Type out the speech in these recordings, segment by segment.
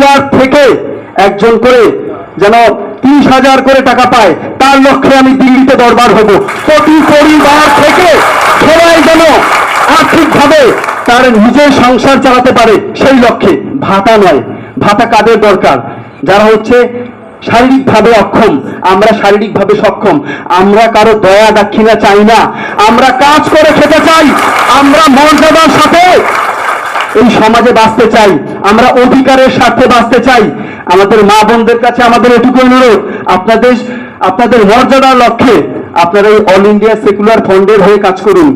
পরিবার থেকে একজন করে যেন তিরিশ হাজার করে টাকা পায়, তার লক্ষ্যে আমি দিল্লিতে দরবার হব। প্রতি পরিবার থেকে সবাই যেন আর্থিকভাবে তার নিজের সংসার চালাতে পারে সেই লক্ষ্যে। ভাতা নয়, ভাতা কাদের দরকার? যারা হচ্ছে শারীরিকভাবে অক্ষম, আমরা শারীরিকভাবে সক্ষম, আমরা কারও দয়া দাক্ষিণা চাই না, আমরা কাজ করে খেতে চাই, আমরা মর্যাদার সাথে এই সমাজে বাঁচতে চাই আমরা অধিকারের স্বার্থে বাঁচতে চাই। আমাদের মা বোনদের কাছে আমাদের এটুকু অনুরোধ আপনাদের আপনাদের মর্যাদার লক্ষ্যে আপনারা এই অল ইন্ডিয়া সেকুলার ফন্ডের হয়ে কাজ করুন।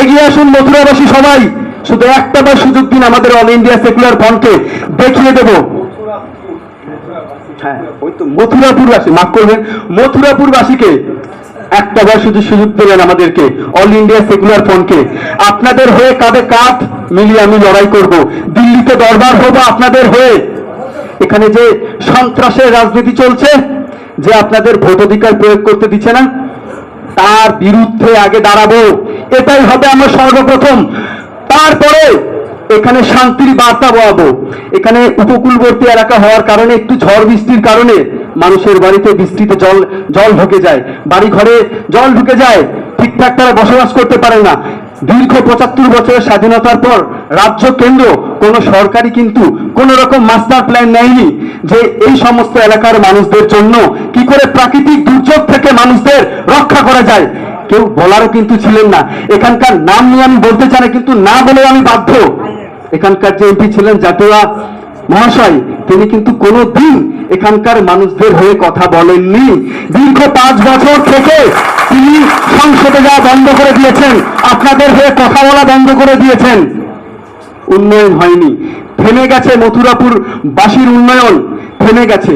এগিয়ে আসুন মথুরাবাসী সবাই শুধু একটা বার সুযোগ দিন আমাদের অল ইন্ডিয়া সেকুলার ফন্ডকে দেখিয়ে দেব। হ্যাঁ ওই তো মথুরাপুরবাসী মাফ করবেন মথুরাপুরবাসীকে একটা বার শুধু সুযোগ দিলেন আমাদেরকে। অল ইন্ডিয়া সেকুলার ফ্রন্টকে আপনাদের হয়ে কাঁধে কাঁধ মিলিয়ে আমি লড়াই করব। দিল্লিতে দরবার হব আপনাদের হয়ে। এখানে যে সন্ত্রাসের রাজনীতি চলছে, যে আপনাদের ভোট অধিকার প্রয়োগ করতে দিচ্ছে না, তার বিরুদ্ধে আগে দাঁড়াবো। এটাই হবে আমার সর্বপ্রথম। তারপরে এখানে শান্তির বার্তা বয়াবো এখানে উপকূলবর্তী এলাকা হওয়ার কারণে, একটু ঝড় বৃষ্টির কারণে মানুষের বাড়িতে বৃষ্টিতে জল জল ঢুকে যায়। বাড়ি ঘরে জল ঢুকে যায়। ঠিকঠাক তারা বসবাস করতে পারে না। দীর্ঘ পঁচাত্তর বছরের স্বাধীনতার পর রাজ্য কেন্দ্র, কোন সরকারি কিন্তু কোন রকম মাস্টার প্ল্যান নেয়নি যে এই সমস্ত এলাকার মানুষদের জন্য কি করে প্রাকৃতিক দুর্যোগ থেকে মানুষদের রক্ষা করা যায়। কেউ বলারও কিন্তু ছিলেন না। এখানকার নাম নিয়ে আমি বলতে চাই কিন্তু না বলে আমি বাধ্য। এখানকার যে এমপি ছিলেন জাতীয় মহাশয়, তিনি কিন্তু কোনো দিন এখানকার মানুষদের হয়ে কথা বলেননি। দীর্ঘ পাঁচ বছর থেকে তিনি সংসদে যাওয়া বন্ধ করে দিয়েছেন, আপনাদের হয়ে কথা বলা বন্ধ করে দিয়েছেন। উন্নয়ন হয়নি। থেমে গেছে মথুরাপুর বাসীর উন্নয়ন, থেমে গেছে।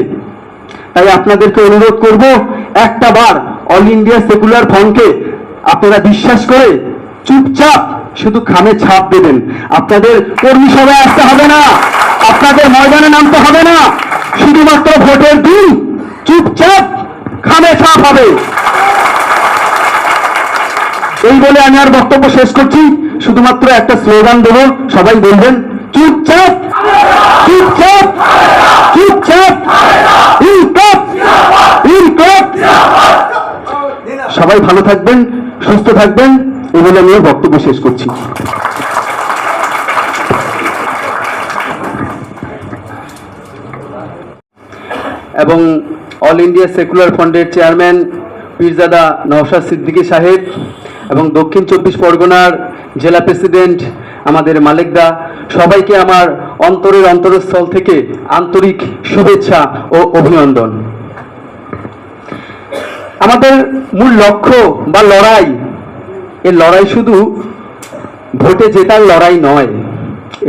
তাই আপনাদেরকে অনুরোধ করব, একটা বার অল ইন্ডিয়া সেকুলার ফ্রন্টকে আপনারা বিশ্বাস করে চুপচাপ শুধু খামে ছাপ দেবেন। আপনাদের কর্মী সভায় আসতে হবে না। আপনাদের ময়দানে নামতে হবে না। শুধুমাত্র ভোটের দিন চুপচাপ খামে ছাপ হবে। এই বলে আমি আর বক্তব্য শেষ করছি। শুধুমাত্র একটা স্লোগান দেব, সবাই বলবেন, চুপচাপ চুপচাপ চুপচাপ সবাই ভালো থাকবেন, সুস্থ থাকবেন। এই বলে আমি বক্তব্য শেষ করছি। এবং অল ইন্ডিয়া সেকুলার ফ্রন্টের চেয়ারম্যান পীরজাদা নওশাদ সিদ্দিকী সাহেব এবং দক্ষিণ চব্বিশ পরগনার জেলা প্রেসিডেন্ট আমাদের মালিকদা, সবাইকে আমার অন্তরের অন্তরস্থল থেকে আন্তরিক শুভেচ্ছা ও অভিনন্দন। আমাদের মূল লক্ষ্য বা লড়াই এই লড়াই শুধু ভোটে জেতার লড়াই নয়,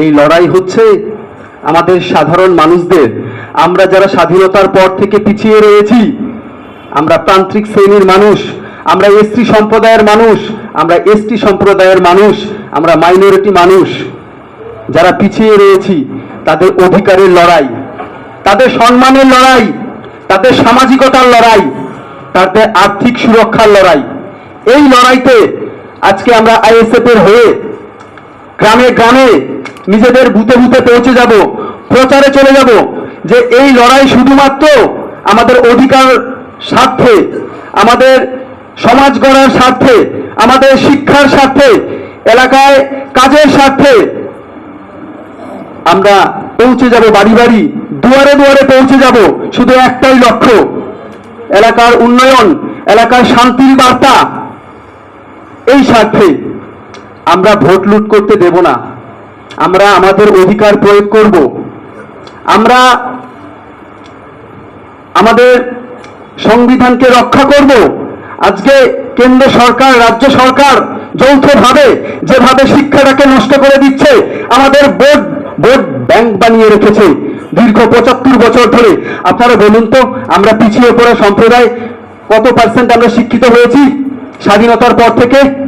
এই লড়াই হচ্ছে আমাদের সাধারণ মানুষদের। আমরা যারা স্বাধীনতার পর থেকে পিছিয়ে রয়েছি, আমরা প্রান্তিক শ্রেণির মানুষ, আমরা এসটি সম্প্রদায়ের মানুষ, আমরা এসটি সম্প্রদায়ের মানুষ, আমরা মাইনরিটি মানুষ। যারা পিছিয়ে রয়েছি, তাদের অধিকারের লড়াই, তাদের সম্মানের লড়াই, তাদের সামাজিকতার লড়াই, তাদের আর্থিক সুরক্ষার লড়াই। এই লড়াইতে আজকে আমরা আইএসএফ এর হয়ে গ্রামে গ্রামে নিজেদের বুতে বুতে পৌঁছে যাব, প্রচারে চলে যাব যে এই লড়াই শুধুমাত্র আমাদের অধিকার স্বার্থে, আমাদের সমাজ গড়ার স্বার্থে, আমাদের শিক্ষার স্বার্থে, এলাকায় কাজের স্বার্থে আমরা পৌঁছে যাব বাড়ি বাড়ি, দুয়ারে দুয়ারে পৌঁছে যাব, শুধু একটাই লক্ষ্য, এলাকার উন্নয়ন, এলাকার শান্তির বার্তা এই স্বার্থে আমরা ভোট লুট করতে দেব না। আমরা আমাদের অধিকার প্রয়োগ করব। আমরা আমাদের সংবিধানকে রক্ষা করব। আজকে কেন্দ্র সরকার, রাজ্য সরকার যৌথভাবে যেভাবে শিক্ষাটাকে নষ্ট করে দিচ্ছে, আমাদের বোর্ড বোর্ড ব্যাংক বানিয়ে রেখেছে দীর্ঘ পঁচাত্তর বছর ধরে। আপনারা বলুন তো, আমরা পিছিয়ে পড়া সম্প্রদায় কত পার্সেন্ট আমরা শিক্ষিত হয়েছি স্বাধীনতার পর থেকে?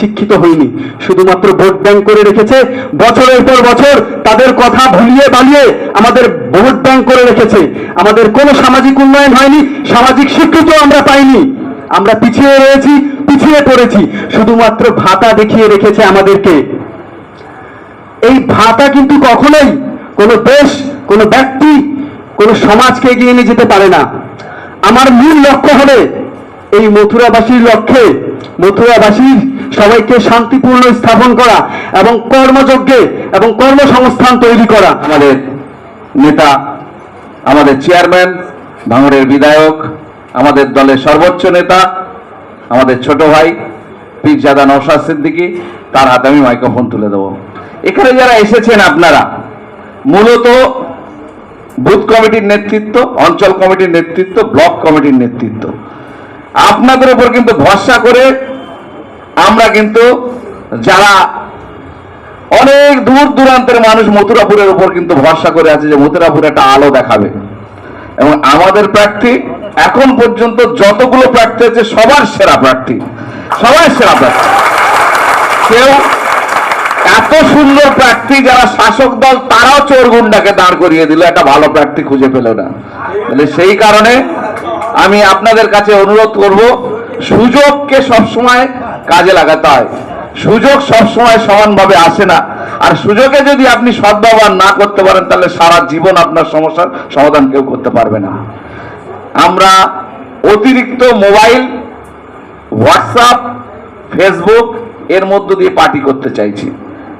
শিক্ষিত হয়নি। শুধুমাত্র ভোট ব্যাংক করে রেখেছে। বছরের পর বছর তাদের কথা ভুলিয়ে বালিয়ে আমাদের ভোট ব্যাংক করে রেখেছে। আমাদের কোনো সামাজিক উন্নয়ন হয়নি। সামাজিক স্বীকৃত আমরা পাইনি। আমরা পিছিয়ে রয়েছি, পিছিয়ে পড়েছি। শুধুমাত্র ভাতা দেখিয়ে রেখেছে আমাদেরকে। এই ভাতা কিন্তু কখনোই কোনো দেশ, কোনো ব্যক্তি, কোনো সমাজকে এগিয়ে নিয়ে যেতে পারে না। আমার মূল লক্ষ্য হবে এই মথুরাবাসীর লক্ষ্যে, মথুরাবাসীর সবাইকে শান্তিপূর্ণ স্থাপন করা এবং কর্মযজ্ঞে এবং কর্মসংস্থান তৈরি করা। আমাদের নেতা, আমাদের চেয়ারম্যান, ভাঙড়ের বিধায়ক, আমাদের দলের সর্বোচ্চ নেতা, আমাদের ছোট ভাই, পীরজাদা নওশাদ সিদ্দিকী, তার হাতে আমি মাইক্রোফোন তুলে দেবো। এখানে যারা এসেছেন আপনারা, মূলত বুথ কমিটির নেতৃত্ব, অঞ্চল কমিটির নেতৃত্ব, ব্লক কমিটির নেতৃত্ব। আপনাদের উপর কিন্তু ভরসা করে আমরা কিন্তু যারা অনেক দূর দূরান্তের মানুষ মথুরাপুরের উপর কিন্তু ভরসা করে আছে যে মথুরাপুর একটা আলো দেখাবে। এবং আমাদের প্রার্থী এখন পর্যন্ত যতগুলো প্রার্থী আছে, সবার সেরা প্রার্থী। সবার সেরা প্রার্থী। কেউ এত সুন্দর প্রার্থী যারা শাসক দল, তারাও চোর গুন্ডাকে দাঁড় করিয়ে দিল, একটা ভালো প্রার্থী খুঁজে পেল না। তাহলে সেই কারণে আমি আপনাদের কাছে অনুরোধ করব, সুযোগকে সবসময় কাজে লাগাতে হয়। সুযোগ সবসময় সমানভাবে আসে না। আর সুযোগে যদি আপনি সদ্ব্যবহার না করতে পারেন, তাহলে সারা জীবন আপনার সমস্যার সমাধান কেউ করতে পারবে না। আমরা অতিরিক্ত মোবাইল, হোয়াটসঅ্যাপ, ফেসবুক এর মধ্য দিয়ে পার্টি করতে চাইছি।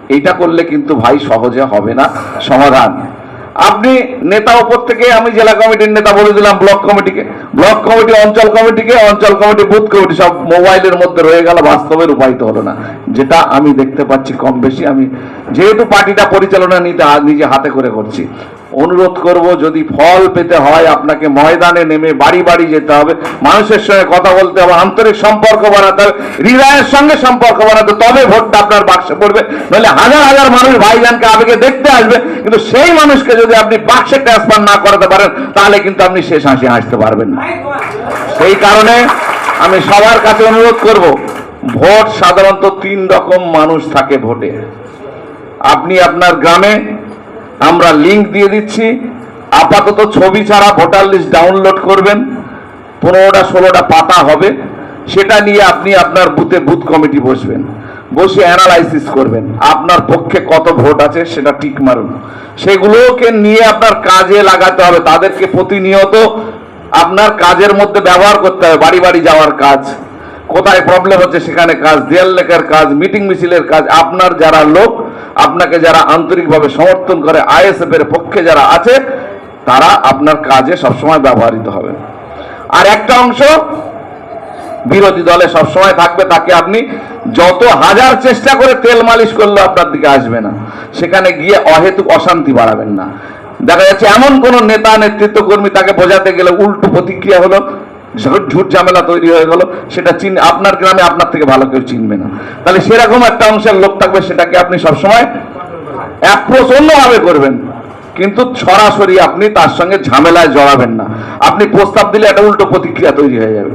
এইটা করলে কিন্তু ভাই সহজে হবে না। সমাধান। আপনি নেতা উপর থেকে, আমি জেলা কমিটির নেতা বলে দিলাম ব্লক কমিটিকে। ব্লক কমিটি, অঞ্চল কমিটিকে, অঞ্চল কমিটি, বুথ কমিটি, সব মোবাইলের মধ্যে রয়ে গেল বাস্তবে রূপায়িত হলো না। যেটা আমি দেখতে পাচ্ছি কম বেশি, আমি যেহেতু পার্টিটা পরিচালনা নিতে নিজে হাতে করে করছি। অনুরোধ করব, যদি ফল পেতে হয়, আপনাকে ময়দানে নেমে বাড়ি বাড়ি যেতে হবে। মানুষের সঙ্গে কথা বলতে হবে, আন্তরিক সম্পর্ক বানাতে হবে, হৃদয়ের সঙ্গে সম্পর্ক বানাতে তবে ভোটটা আপনার বাক্সে পড়বে। নাহলে হাজার হাজার মানুষ ভাইজানকে আবেগে দেখতে আসবে, কিন্তু সেই মানুষকে যদি আপনি বাক্সে ট্রান্সফার না করাতে পারেন, তাহলে কিন্তু আপনি শেষ হাসি হাসতে পারবেন না। সেই কারণে আমি সবার কাছে অনুরোধ করব, ভোট সাধারণত তিন রকম মানুষ থাকে ভোটে। আপনি আপনার গ্রামে আমরা লিংক দিয়ে দিচ্ছি। আপাতত ছবি ছাড়া ভোটার লিস্ট ডাউনলোড করবেন। পনেরোটা, ষোলোটা পাতা হবে। সেটা নিয়ে আপনি আপনার বুথে বুথ কমিটি বসবেন। বসে অ্যানালাইসিস করবেন। আপনার পক্ষে কত ভোট আছে সেটা ঠিক মারুন। সেগুলোকে নিয়ে আপনার কাজে লাগাতে হবে। তাদেরকে প্রতিনিয়ত আপনার কাজের মধ্যে ব্যবহার করতে হবে। বাড়ি বাড়ি যাওয়ার কাজ। কোথায় প্রবলেম হচ্ছে সেখানে কাজ দেয়াল লেখার কাজ মিটিং মিছিলের কাজ, আপনার যারা লোক, আপনাকে যারা আন্তরিকভাবে সমর্থন করে আইএসএফ এর পক্ষে যারা আছে, তারা আপনার কাজে সবসময় ব্যবহৃত হবে। আর একটা অংশ, বিরোধী দলে সবসময় থাকবে তাকে আপনি যত হাজার চেষ্টা করে তেল মালিশ করলে আপনার দিকে আসবে না। সেখানে গিয়ে অহেতুক অশান্তি বাড়াবেন না। দেখা যাচ্ছে এমন কোন নেতা নেতৃত্ব কর্মী তাকে বোঝাতে গেলে উল্টো প্রতিক্রিয়া হলো ঝুট- ঝামেলা তৈরি হয়ে গেল, সেটা চিন আপনার গ্রামে আপনার থেকে ভালো কেউ চিনবে না। তাহলে সেরকম একটা অংশের লোক থাকবে, সেটাকে আপনি সবসময় অ্যাপ্রোচ অন্যভাবে করবেন। কিন্তু সরাসরি আপনি তার সঙ্গে ঝামেলায় জড়াবেন না। আপনি প্রস্তাব দিলে একটা উল্টো প্রতিক্রিয়া তৈরি হয়ে যাবে।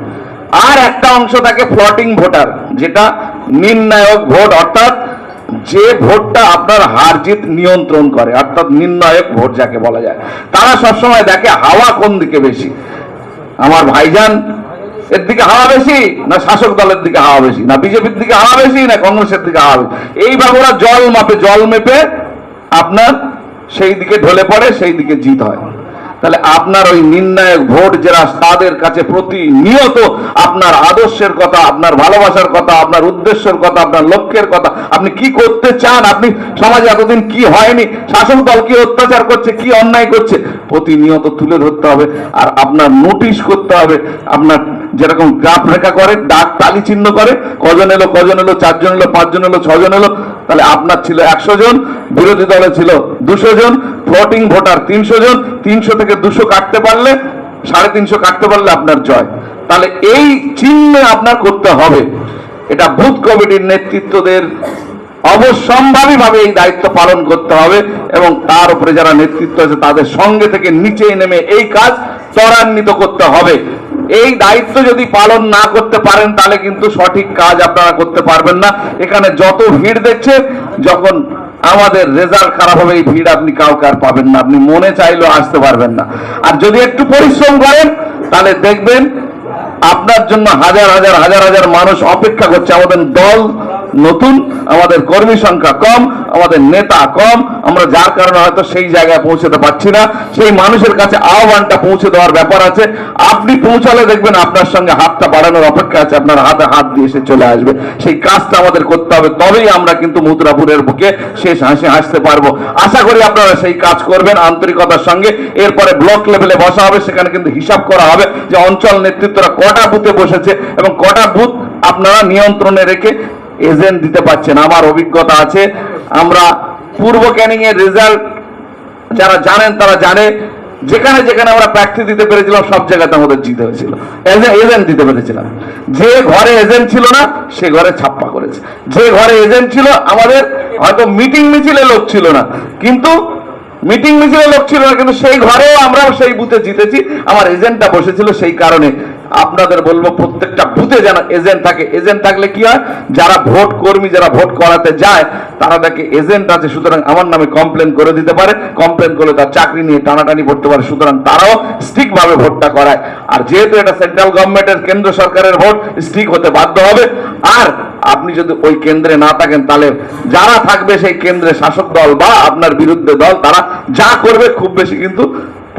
আর একটা অংশ থাকে ফ্লটিং ভোটার যেটা নির্ণায়ক ভোট, অর্থাৎ যে ভোটটা আপনার হার জিত নিয়ন্ত্রণ করে, অর্থাৎ নির্ণায়ক ভোট যাকে বলা যায়। তারা সবসময় দেখে হাওয়া কোন দিকে বেশি। আমার ভাইজান এর দিকে হাওয়া বেশি না শাসক দলের দিকে হাওয়া বেশি? না বিজেপির দিকে হাওয়া বেশি না কংগ্রেসের দিকে হাওয়া বেশি? এইভাবে ওরা জল মাপে, জল মেপে আপনার সেই দিকে ঢলে পড়ে, সেই দিকে জিত হয়। তাহলে আপনার ওই নির্ণায়ক ভোট যারা তাদের কাছে প্রতিনিয়ত আপনার আদর্শের কথা, আপনার ভালোবাসার কথা, আপনার উদ্দেশ্যের কথা, আপনার লক্ষ্যের কথা, আপনি কি করতে চান? আপনি সমাজে এতদিন কি হয়নি? শাসক দল কি অত্যাচার করছে? কি অন্যায় করছে? প্রতিনিয়ত তুলে ধরতে হবে আর আপনার নোটিশ করতে হবে। আপনার যেরকম গ্রাফ রেখা করে ডাক তালি চিহ্ন করে, কজন এলো কজন এলো, চারজন এলো, পাঁচজন এলো, ছজন এলো তাহলে আপনার ছিল একশো জন, বিরোধী দলে ছিল দুশো জন ফ্লোটিং ভোটার তিনশো জন, তিনশো থেকে দুশো কাটতে পারলে, সাড়ে তিনশো কাটতে পারলে আপনার জয়। তাহলে এই চিহ্ন আপনার করতে হবে। এটা বুথ কমিটির নেতৃত্বদের অবশ্যম্ভাবী ভাবে এই দায়িত্ব পালন করতে হবে এবং তার উপরে যারা নেতৃত্ব আছে, তাদের সঙ্গে থেকে নিচে নেমে এই কাজ ত্বরান্বিত করতে হবে। এই দায়িত্ব যদি পালন না করতে পারেন, তাহলে কিন্তু সঠিক কাজ আপনারা করতে পারবেন না। এখানে যত ভিড় দেখছে, যখন আমাদের রেজাল্ট খারাপ হবে, এই ভিড় আপনি কাউকে আর পাবেন না। আপনি মনে চাইলেও আসতে পারবেন না। আর যদি একটু পরিশ্রম করেন, তাহলে দেখবেন আপনার জন্য হাজার হাজার হাজার হাজার মানুষ অপেক্ষা করছে। আমাদের দল নতুন, আমাদের কর্মী সংখ্যা কম, আমাদের নেতা কম, আমরা যার কারণে হয়তো সেই জায়গায় পৌঁছতে পারছি না, সেই মানুষের কাছে আহ্বানটা পৌঁছে দেওয়ার ব্যাপার আছে। আপনি পৌঁছালে দেখবেন আপনার সঙ্গে হাতটা বাড়ানোর অপেক্ষা আছে, আপনার হাতে হাত দিয়ে এসে চলে আসবে। সেই কাজটা আমাদের করতে হবে, তবেই আমরা কিন্তু মুদ্রাপুরের বুকে শেষ হাসি হাসতে পারব। আশা করি আপনারা সেই কাজ করবেন আন্তরিকতার সঙ্গে। এরপরে ব্লক লেভেলে বসা হবে, সেখানে কিন্তু হিসাব করা হবে যে অঞ্চল নেতৃত্বরা কটা বুথে বসেছে এবং কটা বুথ আপনারা নিয়ন্ত্রণে রেখে এজেন্ট দিতে পারছেন, আমার অভিজ্ঞতা আছে। আমরা পূর্ব ক্যানিং এর রেজাল্ট যারা জানেন তারা জানে, যেখানে যেখানে আমরা প্রার্থী দিতে পেরেছিলাম, সব জায়গাতে আমাদের জিতে হয়েছিল। এজেন্ট দিতে পেরেছিলাম। যে ঘরে এজেন্ট ছিল না, সে ঘরে ছাপ্পা করেছে। যে ঘরে এজেন্ট ছিল, আমাদের হয়তো মিটিং মিছিলে লোক ছিল না, কিন্তু মিটিং মিছিলে লোক ছিল না, কিন্তু সেই ঘরেও আমরাও সেই বুথে জিতেছি। আমার এজেন্টটা বসেছিল সেই কারণে। আপনাদের বলব প্রত্যেকটা বুথে যেন এজেন্ট থাকে। এজেন্ট থাকলে কি হয়? যারা ভোট কর্মী, যারা ভোট করাতে যায়, তারা দেখে এজেন্ট আছে, সুতরাং আমার নামে কমপ্লেন করে দিতে পারে। কমপ্লেন করলে তার চাকরি নিয়ে টানাটানি করতে পারে, সুতরাং তারাও স্টিক ভাবে ভোটটা করায়। আর যেহেতু এটা সেন্ট্রাল গভর্নমেন্টের কেন্দ্র সরকারের ভোট স্টিক হতে বাধ্য হবে। আর আপনি যদি ওই কেন্দ্রে না থাকেন, তাহলে যারা থাকবে সেই কেন্দ্রে শাসক দল বা আপনার বিরুদ্ধে দল, তারা যা করবে, খুব বেশি কিন্তু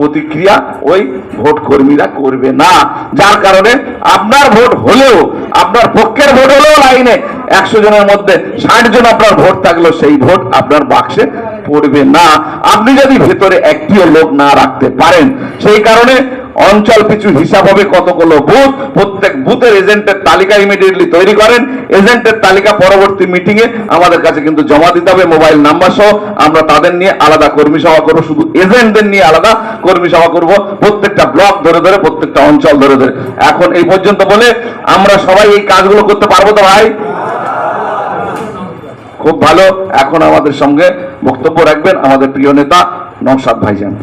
প্রতিক্রিয়া ওই ভোট কর্মীরা করবে না। যার কারণে আপনার ভোট হলেও, আপনার পক্ষের ভোট হলেও লাইনে একশো জনের মধ্যে ষাট জন আপনার ভোট থাকলেও সেই ভোট আপনার বাক্সে পড়বে না। আপনি যদি ভেতরে একটিও লোক না রাখতে পারেন, সেই কারণে অঞ্চল পিছু হিসাব হবে কতগুলো বুথ? প্রত্যেক বুথের এজেন্টের তালিকা ইমিডিয়েটলি তৈরি করেন। এজেন্টের তালিকা পরবর্তী মিটিং এ আমাদের কাছে কিন্তু জমা দিতে হবে মোবাইল নাম্বার সহ। আমরা তাদের নিয়ে আলাদা কর্মী সভা করব, শুধু এজেন্টদের নিয়ে আলাদা কর্মী সভা করব। প্রত্যেকটা ব্লক ধরে ধরে, প্রত্যেকটা অঞ্চল ধরে ধরে। এখন এই পর্যন্ত বলে আমরা সবাই এই কাজগুলো করতে পারব তো ভাই? খুব ভালো। এখন আমাদের সঙ্গে বক্তব্য রাখবেন আমাদের প্রিয় নেতা নওশাদ ভাইজান।